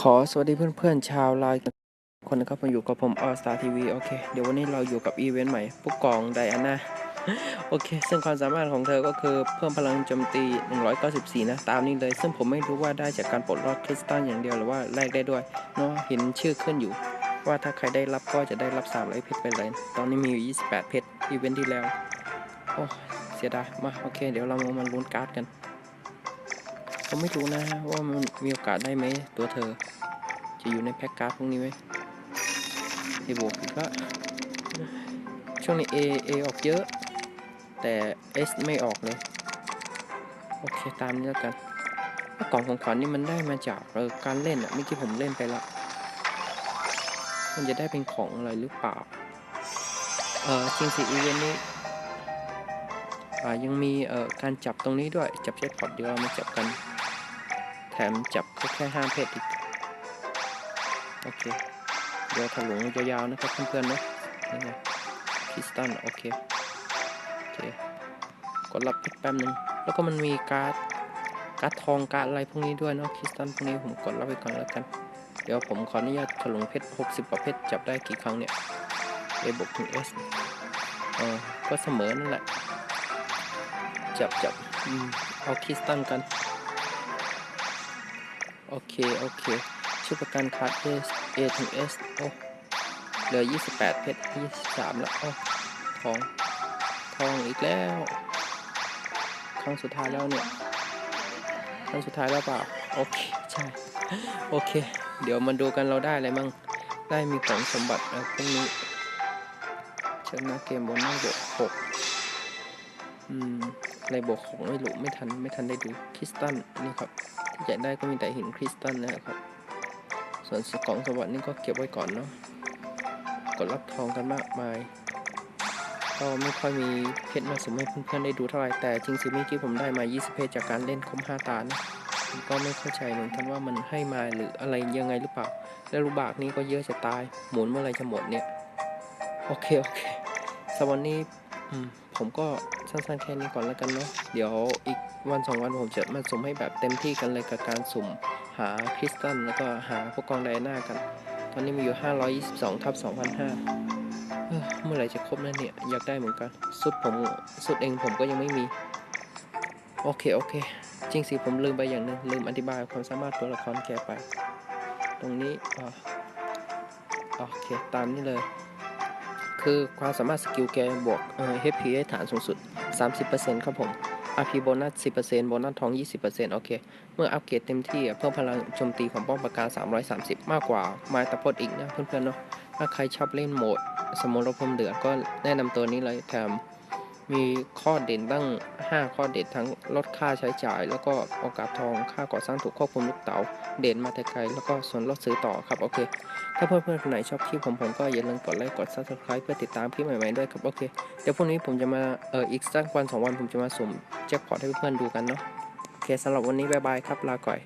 ขอสวัสดีเพื่อนๆชาวไลน์คนนะครับมาอยู่กับผมออสตาทีวีโอเค เดี๋ยววันนี้เราอยู่กับอีเวนต์ใหม่ผู้กองไดอาน่าโอเค ซึ่งความสามารถของเธอก็คือเพิ่มพลังโจมตี 194 นะ ตามนี้เลย ซึ่งผมไม่รู้ว่าได้จากการปลดล็อกคริสตัลอย่างเดียวหรือว่าแลกได้ด้วยเนาะเห็นชื่อขึ้นอยู่ ว่าถ้าใครได้รับก็จะได้รับ300เพชรไปเลย ตอนนี้มีอยู่ 28 เพชรอีเวนต์ที่แล้ว โอ้ เสียดาย มา โอเค เดี๋ยวเรามาลุ้นการ์ดกัน ผมไม่รู้นะว่ามันมีโอกาสได้ไหมตัวเธอ จะอยู่ในแพ็กการ์ดพวกนี้ไหมไอ้บวกอีกก็ช่วงนี้ A A ออกเยอะ แต่ S ไม่ออกเลย โอเคตามนี้แล้วกันกล่องของขวัญนี่มันได้มาจากเออการเล่นอะเมื่อกี้ผมเล่นไปละมันจะได้เป็นของอะไรหรือเปล่า เออจริงสิอีเวนต์นี้อ่ายังมีเอ่อการจับตรงนี้ด้วย จับแจ็คพอตเดี๋ยวเรามาจับกัน แถมจับแค่ห้าเพชรอีก โอเค เดี๋ยวถลุงยาวๆนะครับเพื่อนๆนะนี่ไงคริสตัลโอเค โอเค กดรับแป๊บนึง แล้วก็มันมีการ์ด การ์ดทองการ์ดอะไรพวกนี้ด้วยเนาะคริสตัลพวกนี้ผมกดรับไปก่อนแล้วกัน เดี๋ยวผมขออนุญาตถลุงเพชร60กว่าเพชรจับได้กี่ครั้งเนี่ย A บวกถึง S เออก็เสมอนั่นแหละ จับจับเอาคริสตัลกัน โอเค โอเคชื่อประกันคัด A A ถึง S โอ้เหลือ 28 เพชร 23 แล้วโอ้ทอง ทองอีกแล้ว ครั้งสุดท้ายแล้วเนี่ย ครั้งสุดท้ายแล้วเปล่า โอเค ใช่ โอเค เดี๋ยวมาดูกันเราได้อะไรมั่ง ได้มีของสมบัติอะไรพวกนี้ชนะเกมบนหน้าบวกหกอืมอะไรบวกของไม่รู้ไม่ทัน ไม่ทันได้ดู คริสตัลนี่ครับ อยากได้ก็มีแต่หินคริสตัลนะครับ ส่วนกล่องสวรรค์นี่ก็เก็บไว้ก่อนเนาะกดรับทองกันมากมาย ก็ไม่ค่อยมีเพชรมาสมให้เพื่อนๆได้ดูเท่าไหร่แต่จริงสิเมื่อกี้ผมได้มา 20 เพชรจากการเล่นคม5ตานะผมก็ไม่เข้าใจเหมือนกันว่ามันให้มาหรืออะไรยังไงหรือเปล่า แล้วลูกบากนี้ก็เยอะจะตาย หมุนเมื่อไหรจะหมดเนี่ย โอเค โอเคสวันนี้อืม ผมก็สั้นๆแค่นี้ก่อนแล้วกันเนาะเดี๋ยวอีกวันสองวันผมจะมาสุ่มให้แบบเต็มที่กันเลยกับการสุ่มหาคริสตัลแล้วก็หาพวกกองไดอาน่ากัน ตอนนี้มีอยู่ 522ทับ2,005เอ้อเมื่อไหร่จะครบนั่นเนี่ย อยากได้เหมือนกัน สุดผมสุดเองผมก็ยังไม่มี โอเค โอเค จริงสิผมลืมไปอย่างหนึง ลืมอธิบายความสามารถตัวละครแกไป ตรงนี้อ่าโอเค ตามนี้เลย คือความสามารถสกิลแกบวกเอ่อ HP ให้ฐานสูงสุด 30%ครับผม RP โบนัส 10%โบนัสทอง 20%โอเค เมื่ออัปเกรดเต็มที่เพิ่มพลังโจมตีของป้องปราการ 330 มากกว่าไม้ตะพดอีกนะเพื่อนๆเนาะถ้าใครชอบเล่นโหมด สมรภูมิเดือดก็แนะนำตัวนี้เลยแถม มีข้อเด่นตั้ง 5 ข้อเด่นทั้งลดค่าใช้จ่าย แล้วก็โอกาสทองค่าก่อสร้างถูกควบคุมลูกเต๋าเด่นมาแต่ไกลแล้วก็ส่วนลดซื้อต่อครับ โอเค ถ้าเพื่อนๆคนไหนชอบคลิปผมผมก็อย่าลืมกดไลค์กด subscribe เพื่อติดตามคลิปใหม่ๆด้วยครับ โอเค เดี๋ยวพรุ่งนี้ผมจะมาเอออีกสักวันสองวันผมจะมาสุ่มแจ็คพอตให้เพื่อนๆดูกันเนาะโอเคสำหรับวันนี้บายบายครับลาก่อย